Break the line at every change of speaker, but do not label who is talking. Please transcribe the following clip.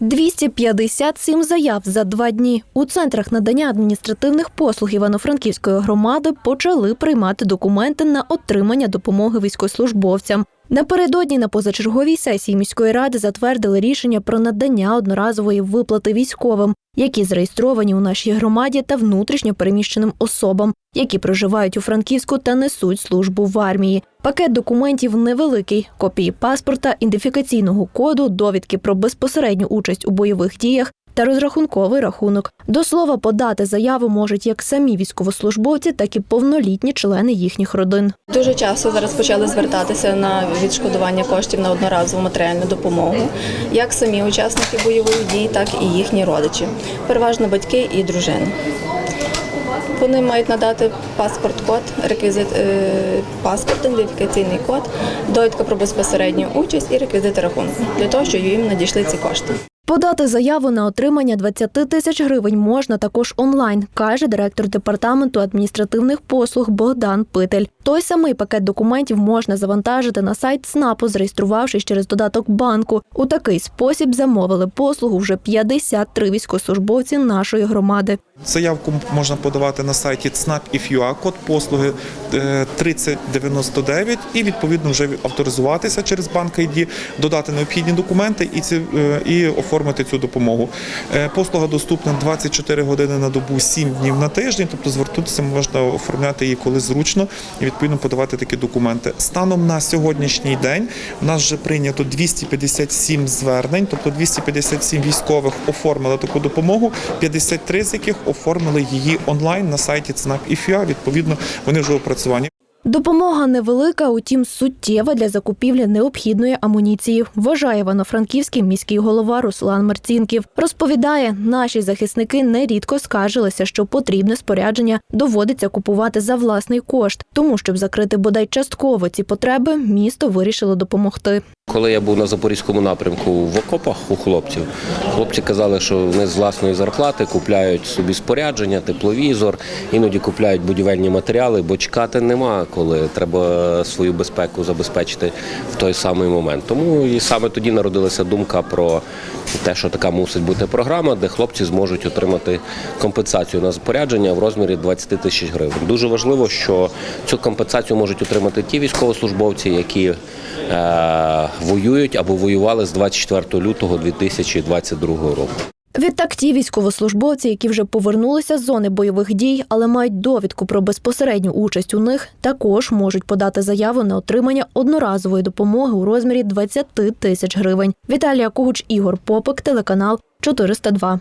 257 заяв за два дні. У центрах надання адміністративних послуг Івано-Франківської громади почали приймати документи на отримання допомоги військовослужбовцям. Напередодні на позачерговій сесії міської ради затвердили рішення про надання одноразової виплати військовим, які зареєстровані у нашій громаді та внутрішньо переміщеним особам, які проживають у Франківську та несуть службу в армії. Пакет документів невеликий: копії паспорта, ідентифікаційного коду, довідки про безпосередню участь у бойових діях. Та розрахунковий рахунок. До слова, подати заяву можуть як самі військовослужбовці, так і повнолітні члени їхніх родин.
Дуже часто зараз почали звертатися на відшкодування коштів на одноразову матеріальну допомогу, як самі учасники бойових дій, так і їхні родичі, переважно батьки і дружини. Вони мають надати паспорт-код, реквізит е, паспорт, ідентифікаційний код, довідка про безпосередню участь і реквізити рахунку для того, щоб їм надійшли ці кошти.
Подати заяву на отримання 20 тисяч гривень можна також онлайн, каже директор департаменту адміністративних послуг Богдан Питель. Той самий пакет документів можна завантажити на сайт СНАПу, зареєструвавшись через додаток банку. У такий спосіб замовили послугу вже 53 військовослужбовці нашої громади.
Заявку можна подавати на сайті ЦНАП IFUA, код послуги е, 3099 і відповідно вже авторизуватися через банк ID, додати необхідні документи і ці е, і оформити цю допомогу. Е, Послуга доступна 24 години на добу, 7 днів на тиждень, тобто звертатися можна оформляти її коли зручно і відповідно подавати такі документи. Станом на сьогоднішній день у нас вже прийнято 257 звернень, тобто 257 військових оформили таку допомогу, 53 з яких оформили її онлайн на сайті ЦНАП ІФІА. Відповідно, вони вже опрацювані.
Допомога невелика, утім суттєва для закупівлі необхідної амуніції, вважає івано-франківський міський голова Руслан Марцінків. Розповідає, наші захисники нерідко скаржилися, що потрібне спорядження доводиться купувати за власний кошт. Тому, щоб закрити бодай частково ці потреби, місто вирішило допомогти.
Коли я був на запорізькому напрямку в окопах у хлопців, хлопці казали, що вони з власної зарплати купляють собі спорядження, тепловізор, іноді купляють будівельні матеріали, бо чекати нема, коли треба свою безпеку забезпечити в той самий момент. Тому і саме тоді народилася думка про те, що така мусить бути програма, де хлопці зможуть отримати компенсацію на спорядження в розмірі 20 тисяч гривень. Дуже важливо, що цю компенсацію можуть отримати ті військовослужбовці, які е, воюють або воювали з 24 лютого 2022 року.
Відтак, ті військовослужбовці, які вже повернулися з зони бойових дій, але мають довідку про безпосередню участь у них, також можуть подати заяву на отримання одноразової допомоги у розмірі 20 тисяч гривень. Віталія Когуч, Ігор Попик, телеканал 402.